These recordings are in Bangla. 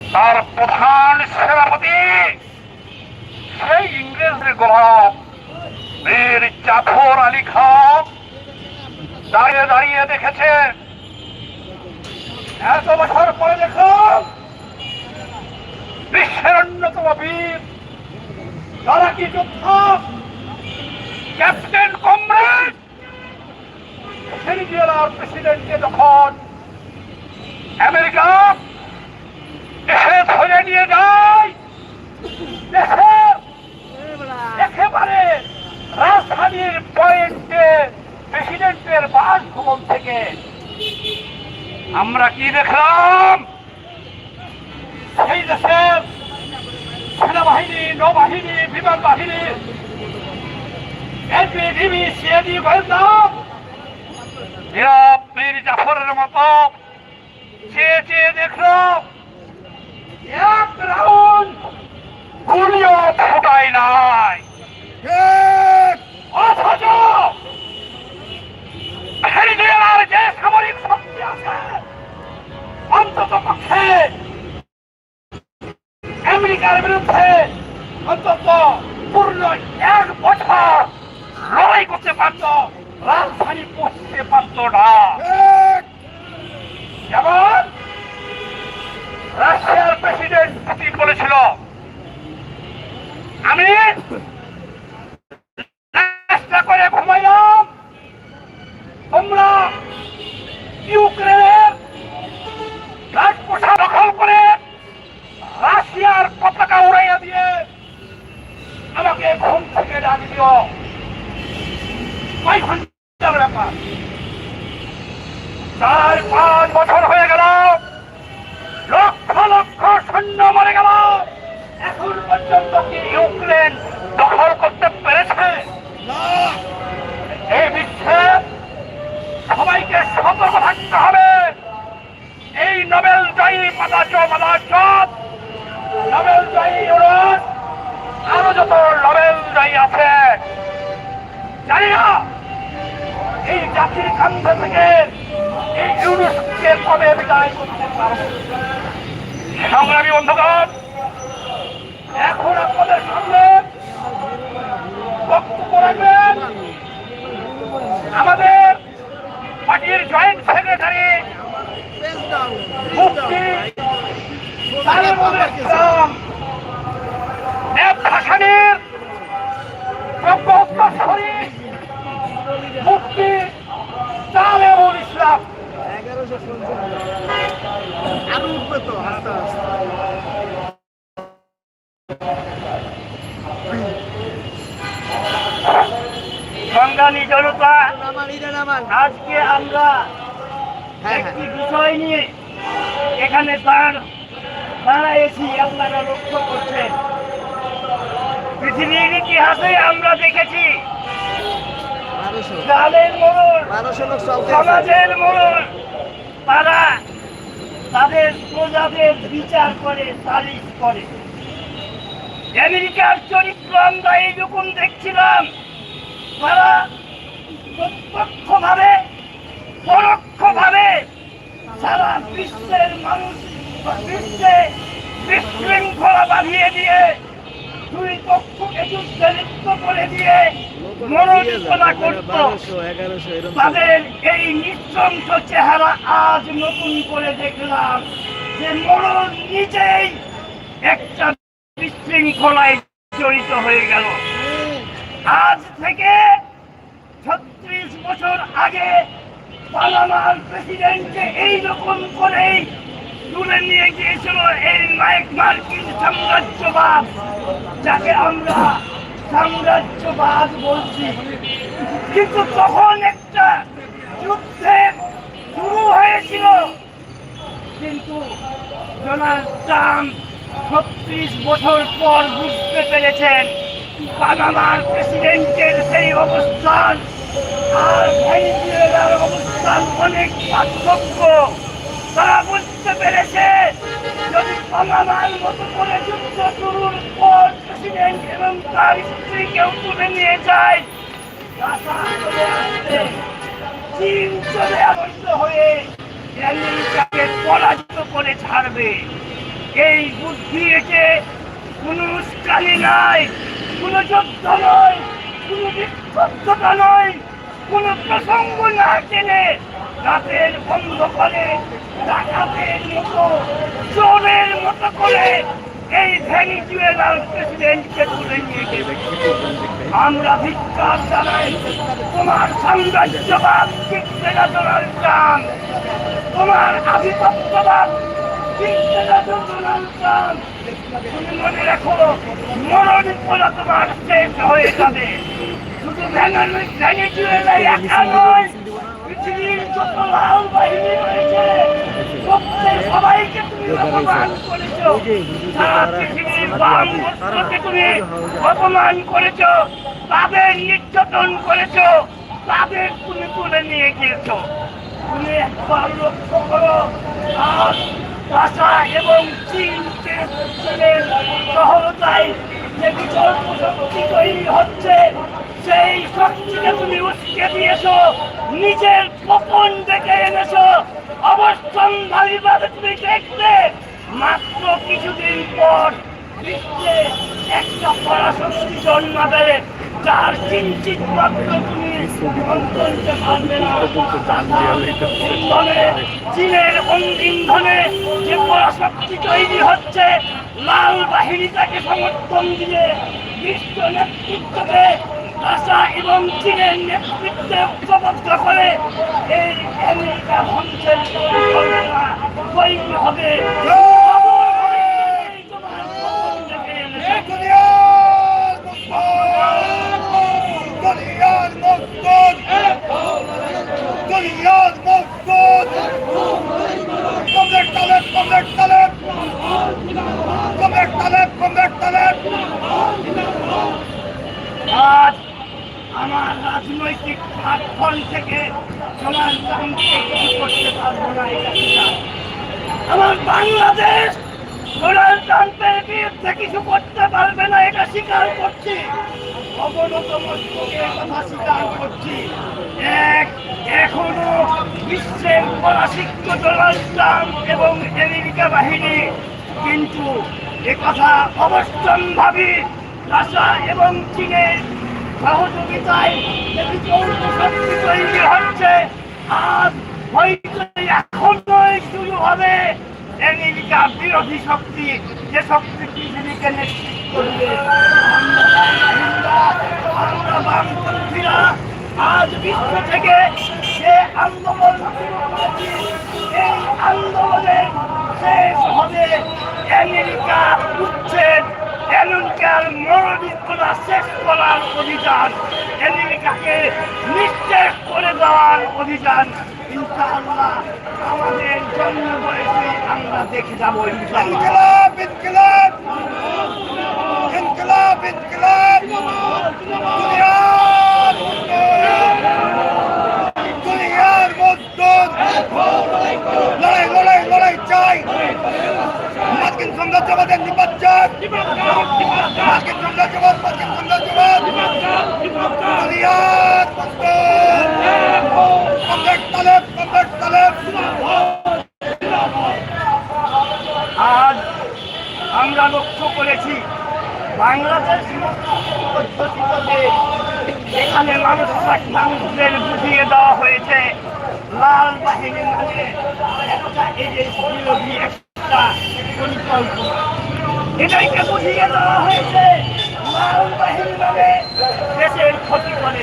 তার প্রধান সেনাপতি, সেই ইংরেজদের গোলাম বীর আলী খান, দাঁড়িয়ে দাঁড়িয়ে দেখেছে এত বছর পরে দেখুন, বিশ্বের অন্যতম বীর তারা কি যুদ্ধ, ক্যাপ্টেন কমরেড ভেনিজুয়েলার প্রেসিডেন্টকে যখন আমেরিকা দেশে ধরে নিয়ে যায় একেবারে রাজধানীর পয়েন্টে প্রেসিডেন্টের বাসভবন থেকে। আমরা কি দেখলাম? সেই দেশের সেনাবাহিনী, নৌবাহিনী বিমান বাহিনী এনপি ডিবি সিএডি, গোয়েন্দা এরা বীর জাফরের মতো। চেয়ে চেয়ে দেখল এক রাউন্ড গুলিও ফুটাই নাই। অথচ ভেনিজুয়েলার যে সামরিক শক্তি আছে অন্তত পক্ষে আমেরিকার বিরুদ্ধে অন্তত পূর্ণ এক বছর লড়াই করতে পারত। রাজধানী পৌঁছতে পারত না। যেমন রাশিয়ার প্রেসিডেন্ট পুতিন বলেছিল আমি জয়ী ইউরোপ আরও যত নোবেল জয়ী আছে, জানি না, এই জাতির কান্ধে থেকে এই ইউরোপকে কবে বিদায় করতে পারব? এখন আপনাদের সামনে আমাদের পার্টির জয়েন্ট সেক্রেটারি নেব হাসানের মুফতি তালিমুল ইসলাম আরও উঠবে তো আস্তে জনতা আজকে আমরা হ্যাঁ একটি হ্যাঁ। বিষয় নিয়ে এখানে তার দাঁড়াইছি আপনারা লক্ষ্য করছেন। পৃথিবীর ইতিহাসে আমরা দেখেছি। মোড়ল সমাজের মোড়ল তারা তাদের প্রজাদের বিচার করে সালিশ করে। আমেরিকার চরিত্র আমরা এইরকম দেখছিলাম। তারা প্রত্যক্ষভাবে পরোক্ষভাবে সারা বিশ্বের মানুষ বিশ্বে বিশৃঙ্খলা বাঁধিয়ে দিয়ে চেহারা আজ নতুন করে দেখলাম যে একটা বিশৃঙ্খলায় জড়িত হয়ে গেল। আজ থেকে ছত্রিশ বছর আগে পানামার প্রেসিডেন্টকে এইরকম করেই তুলে নিয়ে গিয়েছিল এই নায়ক মার্কিন সাম্রাজ্যবাদ, যাকে আমরা সাম্রাজ্যবাদ বলছি। কিন্তু তখন একটা যুদ্ধের শুরু হয়েছিল। কিন্তু ডোনাল্ড ট্রাম্প ছত্রিশ বছর পর বুঝতে পেরেছেন পানামার প্রেসিডেন্টের সেই অবস্থান আর অবস্থান অনেক পার্থক্য। তারা পেরেছে। যদি পানামার মতো করে যুদ্ধ শুরুর পর প্রেসিডেন্ট এবং তার স্ত্রীকেও তুলে নিয়ে যায় চীন চলে পরাজিত করে ছাড়বে। এই বুদ্ধি এতে কোনো উস্কানি নাই, কোনো যুদ্ধ নয়, কোনো বিক্ষুব্ধতা নয়, কোনো প্রসঙ্গ না টেনে রাতের বন্ধ করে ডাকাতের মতো চোরের মতো করে এই ভেনিজুয়েলার প্রেসিডেন্টকে তুলে নিয়ে গেছে আমরা ধিক্কার জানাই তোমার সাম্রাজ্যবাদ শিখতে ডোনাল্ড ট্রাম্প। তোমার আধিপত্যবাদ তুমি মনে রাখো মরণ পড়া তোমার শেষ হয়ে যাবে। শুধু ভেনেজুয়েলাই একা নয় পৃথিবীর যত লাল বাহিনী রয়েছে প্রত্যেক সবাইকে তুমি অপমান করেছ সারা পৃথিবীর বাম তুমি অপমান করেছ তাদের নির্যাতন করেছ তাদের তুমি তুলে নিয়ে গিয়েছো তুমি একবার লক্ষ্য করো আজ ভাষা এবং চীনকে চীনের সহজতায় যে বিকল্প শক্তি তৈরি হচ্ছে সেই শক্তিকে তুমি উস্কে দিয়েছ, নিজের গোপন ডেকে এনেছো। অবস্থানধারী ভাবে তুমি দেখবে মাত্র কিছুদিন পর বিশ্বে একটা পরাশক্তি জন্মাবে, যার কিঞ্চিত মাত্র তুমি অন্তরতে পারবে না। চীনের ইন্ধনে যে পরাশক্তি তৈরি হচ্ছে, লাল বাহিনী তাকে সমর্থন দিয়ে বিশ্ব নেতৃত্বকে ভাষা এবং চীনের নেতৃত্বে উপলব্ধ করে এই আমেরিকা ধ্বংসের পরিণত হবে Come back, come back, come back, come back. God. আমার রাজনৈতিক প্ল্যাটফর্ম থেকে সমাজ করতে পারব না আমার বাংলাদেশ ট্রাম্পের বিরুদ্ধে কিছু করতে পারবে না, এটা স্বীকার করছি। অবনত কথা স্বীকার করছি। এক এখনও বিশ্বের পরাশিক্ত ডোনাল্ড এবং আমেরিকা বাহিনী কিন্তু একথা অবস্থান ভাবি রাশিয়া এবং চীনের সহযোগিতায় তৈরি হচ্ছে আজ হয়তো এখনই শুরু হবে। আমেরিকা বিরোধী শক্তি, যে শক্তি পৃথিবীকে নেতৃত্ব করবে আমরা বামপন্থীরা আজ বিশ্ব থেকে যে আন্দোলন এই আন্দোলনের শেষ হবে। আমেরিকা করা শেষ করার অধিকার এদিকে নিঃশেষ করে দেওয়ার অধিকার আমাদের জন্ম আমরা দুনিয়ার লড়াই লড়াই লড়াই চাই। মার্কিন সাম্রাজ্যবাদের নিপাত তালেব আজ আমরা লক্ষ্য করেছি, বাংলাদেশ এখানে মানুষ মানুষদের বুঝিয়ে দেওয়া হয়েছে। লাল বাহিনী মানে একটা এজেন্ট বিরোধী একটা পরিকল্পনা। এটাকে বুঝিয়ে দেওয়া হয়েছে বাহিনী মানে দেশের ক্ষতি করে।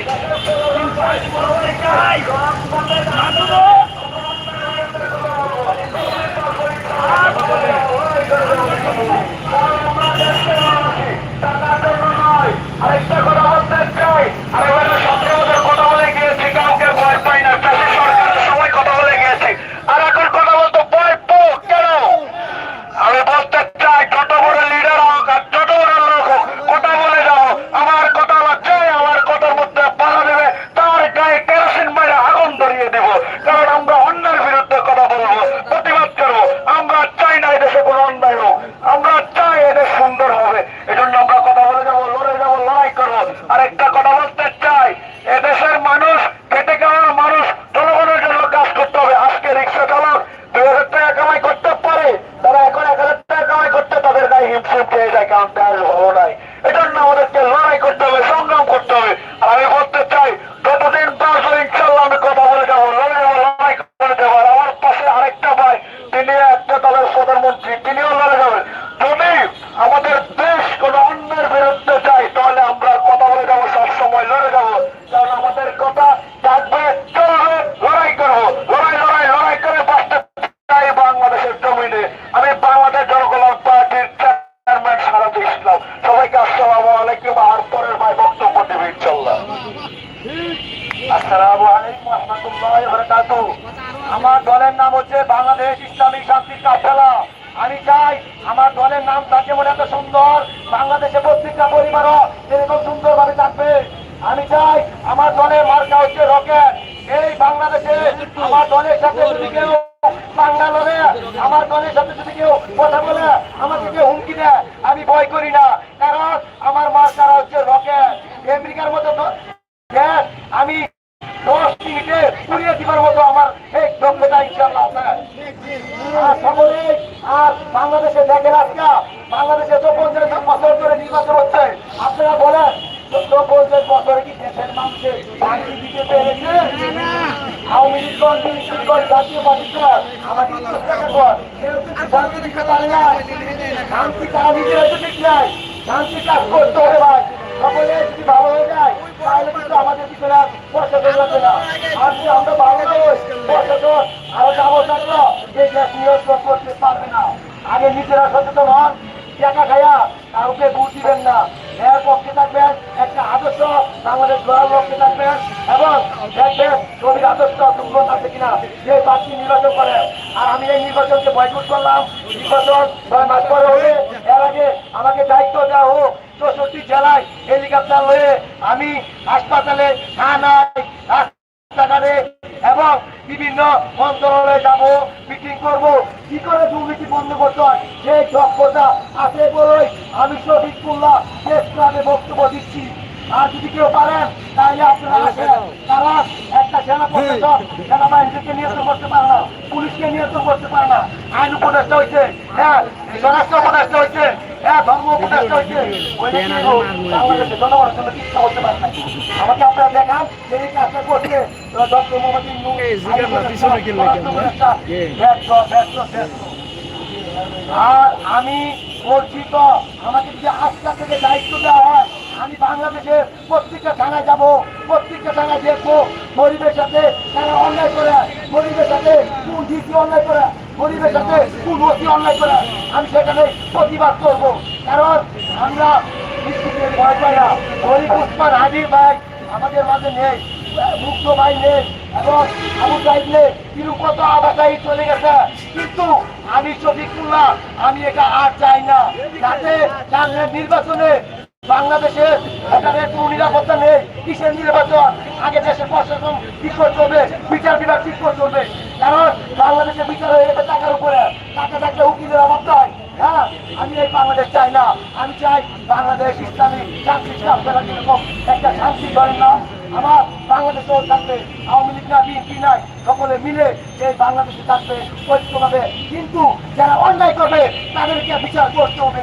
আরেকটা কথা বলতে চাই আরেকবার সতেরোদের কথা বলে গিয়েছি কাউকে ভয় পাই না চাষি সরকারের সময় কথা বলে গিয়েছি আর এখন কথা বলতে ভয় পো কেন আমি বলতে চাই যত বড় লিডার হোক আর যত বড় লোক হোক কথা বলে যাও আমার কথা হচ্ছে আমার কথার মধ্যে বাধা দেবে তার গায়ে কেরোসিন মেরে আগুন ধরিয়ে দেব কারণ আমরা অন্যের বিরুদ্ধে কথা বলব প্রতিবাদ করব আমরা চাই না এদেশে কোনো অন্যায় হোক আমরা চাই এদেশ সুন্দর হবে এজন্য আমরা কথা বলে যাব লড়ে যাব লড়াই করব আলাইকুম রহমতুল্লাহ বারাকাতু আমার দলের নাম হচ্ছে বাংলাদেশ ইসলামী শান্তি কাফেলা আমি চাই আমার দলের নাম থাকে মনে এত সুন্দর বাংলাদেশে প্রত্যেকটা পরিবারও এরকম সুন্দরভাবে থাকবে আমি চাই আমার দলের মার্কা হচ্ছে রকেট এই বাংলাদেশে আমার দলের সাথে যদি কেউ বাঙ্গালোরে আমার দলের সাথে যদি কেউ কথা বলে, আমাকে কেউ হুমকি দেয়, আমি ভয় করি না। কারণ আমার মার্কারা হচ্ছে রকেট। আমেরিকার মতো আমি দশ মিনিটে পুড়িয়ে দিবার মতো আমার এই দক্ষতা ইনশাল্লাহ আর আর বাংলাদেশে দেখেন আজকে, বাংলাদেশে তো পঞ্চাশ বছর ধরে নির্বাচন হচ্ছে। আপনারা বলেন, তো পঞ্চাশ বছরে কি দেশের মানুষে শান্তি দিতে পেরেছে? আওয়ামী জাতীয় পার্টিগণ আমাকে চেষ্টা কর। কেউ কিন্তু শান্তি না শান্তি তো ঠিক নাই কাজ করতে হবে ভাই। ভালো হয়ে যায়, তাহলে কিন্তু আমাদের না আর আমরা বাংলাদেশ, পয়সা তো আরও যাব থাকল এই দেশ করতে পারবে না। আগে নিজেরা সচেতন হন টাকা খায়া কাউকে ভোট দিবেন না। এর পক্ষে থাকবেন, একটা আদর্শ বাংলাদেশ গড়ার লক্ষ্যে থাকবেন এবং দেখবেন ছবির আদর্শ দুর্গত আছে কিনা। যে প্রার্থী নির্বাচন করে, আর আমি এই নির্বাচনকে বয়কট করলাম। নির্বাচন এর আগে আমাকে দায়িত্ব দেওয়া হোক, চৌষট্টি জেলায় হেলিকপ্টার হয়ে আমি হাসপাতালে থানায় রাস্তাঘাটে এবং বিভিন্ন মন্ত্রণালয়ে যাব মিটিং করব। কি করে দুর্নীতি বন্ধ করতে হয়? সেই দক্ষতা আছে বলেই আমি শহীদুল্লাহ প্রেস ক্লাবে বক্তব্য দিচ্ছি। আর যদি কেউ পারেন, তাহলে আপনারা আসেন। তারা সেনা প্রশাসন সেনাবাহিনীকে নিয়ন্ত্রণ করতে পারে না পুলিশকে নিয়ন্ত্রণ করতে পারে না। আইন উপদেষ্টা হয়েছে হ্যাঁ স্বরাষ্ট্র উপদেষ্টা হয়েছে হ্যাঁ ধর্ম উপদেষ্টা হয়েছে জনগণের জন্য কিছু করতে পারে না। আমাকে আপনারা দেখান যে এই কাজটা করছে ডক্টর মোহাম্মদ। ব্যর্থ ব্যর্থ ব্যর্থ। আর আমি বলছি তো আমাকে যদি আজকা থেকে দায়িত্ব দেওয়া হয় আমি বাংলাদেশের প্রত্যেকটা থানায় যাব, প্রত্যেকটা থানায় দেখব গরিবের সাথে তারা অন্যায় করে গরিবের সাথে কোন ডিসি অন্যায় করে গরিবের সাথে কোন ওসি অন্যায় করে। আমি সেখানে প্রতিবাদ করব। কারণ আমরা গরিব উসমান হাজির ভাই আমাদের মাঝে নেই মুক্ত ভাই নেই, এবং আবু সাইদ নেই। তিরুপত আবাসাই চলে গেছে। কিন্তু আমি শফিকুল্লাহ, আমি এটা আর চাই না। যাতে নির্বাচনে বাংলাদেশে এখানে নিরাপত্তা নেই, কিসের নির্বাচন? আগে দেশের প্রশাসন ঠিক করতে হবে বিচার বিভাগ ঠিক করতে হবে কারণ বাংলাদেশে বিচার হয়ে গেছে টাকার উপরে। টাকা থাকলে উকিলের অভাব নয় হ্যাঁ আমি এই বাংলাদেশ চাই না। আমি চাই বাংলাদেশ ইসলামী শান্তি আপনারা যেরকম একটা শান্তি করেন না। আমার বাংলাদেশেও থাকবে, আওয়ামী লীগ না বিএনপি নাই, সকলে মিলে এই বাংলাদেশে থাকবে ঐক্যভাবে। কিন্তু যারা অন্যায় করবে, তাদেরকে বিচার করতে হবে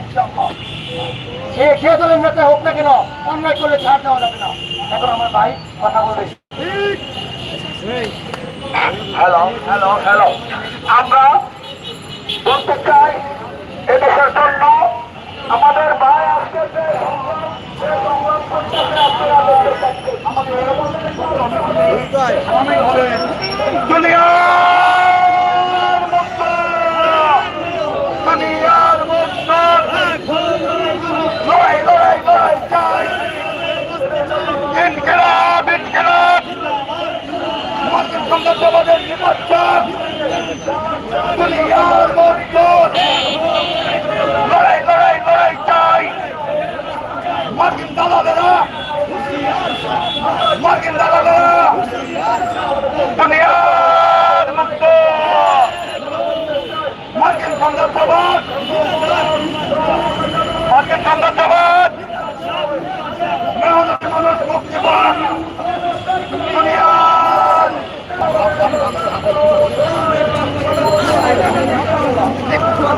সে যে দলের নেতা হোক না কেন। অন্যায় করলে ছাড় দেওয়া যাবে না। এখন আমার ভাই কথা বলবে। Hello hello hello. আমরা বলতে চাই এদেশের জন্য আমাদের ভাই আজকে যে সংগ্রাম, সে সংগ্রাম করতেছে আপনারা দেখতে পাচ্ছেন। আমাদের দুনিয়ার মুক্ত দুনিয়ার মুক্ত লড়াই লড়াই লড়াই চাই ইনকিলাব ইনকিলাব। সমাজবাদের নির্বাচন দুনিয়ার মুক্ত লড়াই লড়াই লড়াই চাই। মার্কিন দালালেরা মার্কিন দালালেরা। দুনিয়ার মুক্ত মার্কিন সন্ত্রাসবাদ মার্কিন সন্ত্রাসবাদ মেহনতি দুনিয়ার একশো